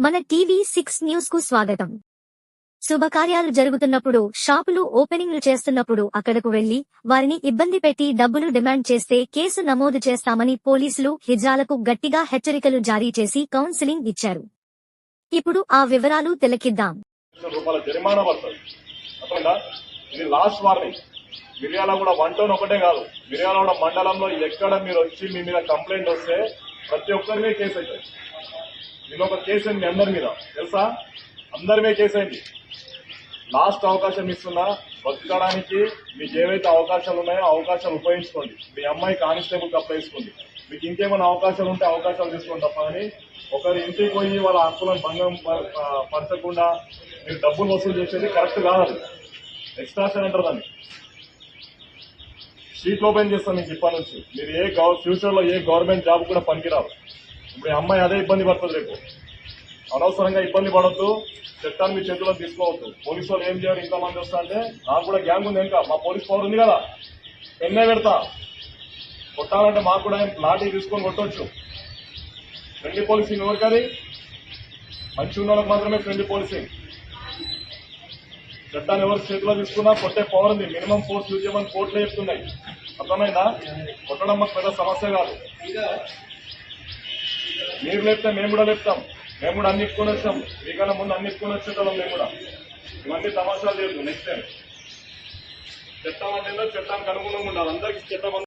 మన TV six న్యూస్కు స్వాగతం. శుభకార్యాలు జరుగుతున్నప్పుడు షాపులు ఓపెనింగ్లు చేస్తున్నప్పుడు అక్కడకు వెళ్ళి వారిని ఇబ్బంది పెట్టి డబ్బులు డిమాండ్ చేస్తే కేసు నమోదు చేస్తామని పోలీసులు హిజాలకు గట్టిగా హెచ్చరికలు జారీ చేసి కౌన్సిలింగ్ ఇచ్చారు. ఇప్పుడు ఆ వివరాలు తిలకిద్దాం. లాస్ట్ వార్నింగ్ వన్ టౌన్ ఒకటే కాదు. మండలంలో ఎక్కడ మీరు వచ్చి మీ మీద కంప్లైంట్ వస్తే ప్రతి ఒక్కరి మీద కేసు అవుతుంది. నేను ఒక మీ అందరి మీద. తెలుసా? అందరి మీద లాస్ట్ అవకాశం ఇస్తున్నా బతకడానికి మీకు ఏవైతే అవకాశాలు ఉన్నాయో అవకాశాలు ఉపయోగించుకోండి. మీ అమ్మాయి కానిస్టేబుల్ అప్లై మీకు ఇంకేమైనా అవకాశాలు ఉంటే అవకాశాలు తీసుకోండి తప్ప కానీ ఒకరి ఇంటికి పోయి వాళ్ళ హక్కులను భంగం పరచకుండా మీరు డబ్బులు వసూలు చేసేది కరెక్ట్ కాదు. ఎక్స్ట్రాషన్ అంటారు దాన్ని. షీట్ ఓపెన్ చేస్తాను మీకు ఇప్పటి నుంచి. మీరు ఏ ఫ్యూచర్ ఫ్యూచర్లో ఏ గవర్నమెంట్ జాబ్ కూడా పనికిరాదు. ఇప్పుడు అమ్మాయి అదే ఇబ్బంది పడుతుంది రేపు. అనవసరంగా ఇబ్బంది పడొద్దు. చట్టాన్ని మీ చేతిలో తీసుకోవద్దు. పోలీసు వాళ్ళు ఏం చేయాలి ఇంకా మంది వస్తా అంటే నాకు కూడా గ్యాంగ్ ఉంది ఇంకా మా పోలీస్ పవర్ ఉంది కదా. ఎన్నే పెడతా. కొట్టాలంటే మాకు కూడా లాఠీ తీసుకొని కొట్టొచ్చు. ఫ్రెండ్లీ పోలీసింగ్ ఎవరికది మంచి ఉన్న వాళ్ళకి మాత్రమే ఫ్రెండ్లీ పోలీసింగ్. చట్టాన్ని ఎవరు చేతిలో తీసుకున్నా కొట్టే పవర్ ఉంది. మినిమం ఫోర్స్ యూజ్ చేయమని కోర్టులో చెప్తున్నాయి. అర్థమైందా? కొట్టడం మాకు పెద్ద సమస్య కాదు. మీరు లేపితే మేము కూడా లేపుతాం. మేము కూడా అన్నిట్టుకొని వస్తాం. వచ్చాం మీకన్నా ముందు అన్ని వచ్చేటోళ్ళం మేము కూడా. ఇవన్నీ తమాషాలు లేదు నెక్స్ట్ టైం చట్టం అంటే ఏందో చట్టానికి అనుగుణంగా ఉండాలి. అందరికీ చట్టం